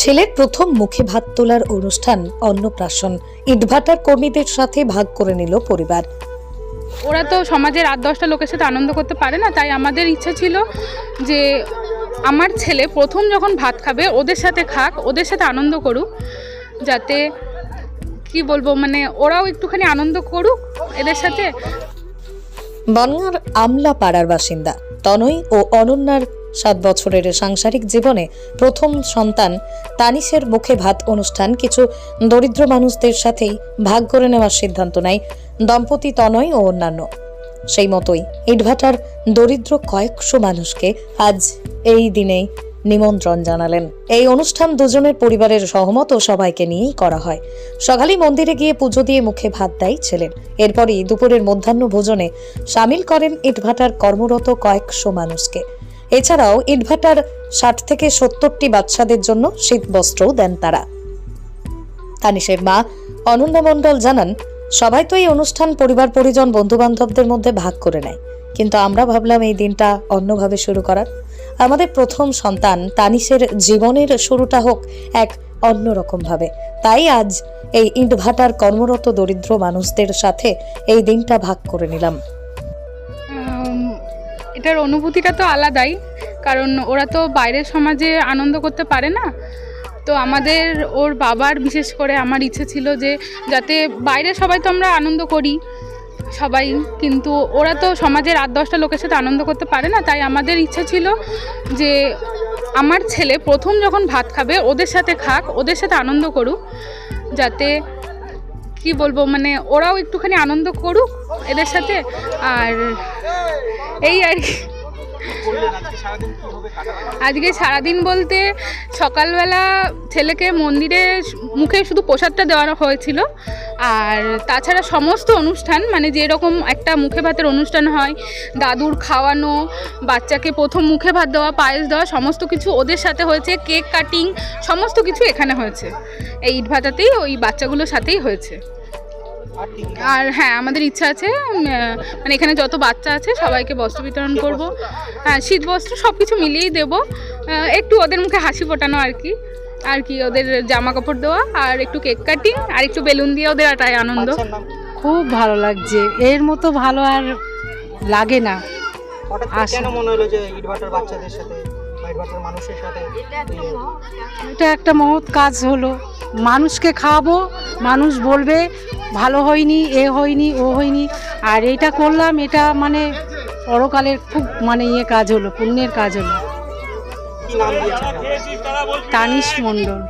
ছেলের প্রথম মুখে ভাত তোলার অনুষ্ঠান অন্নপ্রাশন। ইটভাটার কর্মীদের সাথে ভাগ করে নিল পরিবার। ওরা তো সমাজের আট দশটা লোকের সাথে আনন্দ করতে পারে না তাই আমাদের ইচ্ছা ছিল যে আমার ছেলে প্রথম যখন ভাত খাবে ওদের সাথে খাক ওদের সাথে আনন্দ করুক যাতে কি বলব মানে ওরাও একটুখানি আনন্দ করুক এদের সাথে। বনগাঁর আমলা পাড়ার বাসিন্দা তনয় ও অনন্যার সাত বছরের সাংসারিক জীবনে প্রথম সন্তান তানিশের মুখে ভাত অনুষ্ঠান। কিছু দরিদ্র মানুষদের সাথেই ভাগ করে নেওয়ার সিদ্ধান্ত নেয় দম্পতি তনয় ও অন্যান্য। সেই মতোই ইটভাটার দরিদ্র কয়েকশো মানুষকে আজ এই দিনেই নিমন্ত্রণ জানালেন। এই অনুষ্ঠান দুজনের পরিবারের সহমত ও সবাইকে নিয়েই করা হয়। সকালেই মন্দিরে গিয়ে পুজো দিয়ে মুখে ভাত দেয় ছেলের। এরপরই দুপুরের মধ্যাহ্ন ভোজনে সামিল করেন ইটভাটার কর্মরত কয়েকশো মানুষকে। এছাড়াও ইটভাটার ষাট থেকে সত্তরটি বাচ্চাদের জন্য শীত বস্ত্রও দেন তারা। তানিশের মা অনন্যা মণ্ডল জানান, সবাই তো এই অনুষ্ঠান পরিবার পরিজন বন্ধু বান্ধবদের মধ্যে ভাগ করে নেয়। কিন্তু আমরা ভাবলাম এই দিনটা অন্যভাবে শুরু করার। আমাদের প্রথম সন্তান তানিশের জীবনের শুরুটা হোক এক অন্যরকম ভাবে তাই আজ এই ইটভাটার কর্মরত দরিদ্র মানুষদের সাথে এই দিনটা ভাগ করে নিলাম। এটার অনুভূতিটা তো আলাদাই, কারণ ওরা তো বাইরের সমাজে আনন্দ করতে পারে না। তো আমাদের ওর বাবার, বিশেষ করে আমার ইচ্ছে ছিল যে যাতে বাইরে সবাই তো আমরা আনন্দ করি, সবাই। কিন্তু ওরা তো সমাজের আট দশটা লোকের সাথে আনন্দ করতে পারে না, তাই আমাদের ইচ্ছে ছিল যে আমার ছেলে প্রথম যখন ভাত খাবে, ওদের সাথে খাক, ওদের সাথে আনন্দ করুক, যাতে কি বলব মানে ওরাও একটুখানি আনন্দ করুক এদের সাথে। আর এই আর কি। আজকে সারাদিন বলতে সকালবেলা ছেলেকে মন্দিরে মুখে শুধু প্রসাদটা দেওয়া হয়েছিল। আর তাছাড়া সমস্ত অনুষ্ঠান মানে যেরকম একটা মুখে ভাতের অনুষ্ঠান হয়, দাদুর খাওয়ানো, বাচ্চাকে প্রথম মুখে ভাত দেওয়া, পায়েস দেওয়া, সমস্ত কিছু ওদের সাথে হয়েছে, কেক কাটিং, সমস্ত কিছু এখানে হয়েছে। এই ইট ভাতাতেই ওই বাচ্চাগুলোর সাথেই হয়েছে। আর হ্যাঁ আমাদের ইচ্ছা আছে মানে এখানে যত বাচ্চা আছে সবাইকে বস্ত্র বিতরণ করব। হ্যাঁ শীত বস্ত্র সব কিছু মিলিয়েই দেবো। একটু ওদের মুখে হাসি ফোটানো আর কি। আর কি ওদের জামা কাপড় দেওয়া আর একটু কেক কাটিং আর একটু বেলুন দিয়ে ওদের এটাই আনন্দ। খুব ভালো লাগছে। এর মতো ভালো আর লাগে না। হঠাৎ করে আসে। কেন মনে হলো যে ইটভাটার বাচ্চাদের সাথে মানুষের সাথে এটা একটা মহৎ কাজ হলো। মানুষকে খাওয়াবো মানুষ বলবে ভালো হয়নি এ হয়নি ও হয়নি। আর এটা করলাম এটা মানে পরকালের খুব মানে ইয়ে কাজ হলো পুণ্যের কাজ হলো। তানিশ মণ্ডল।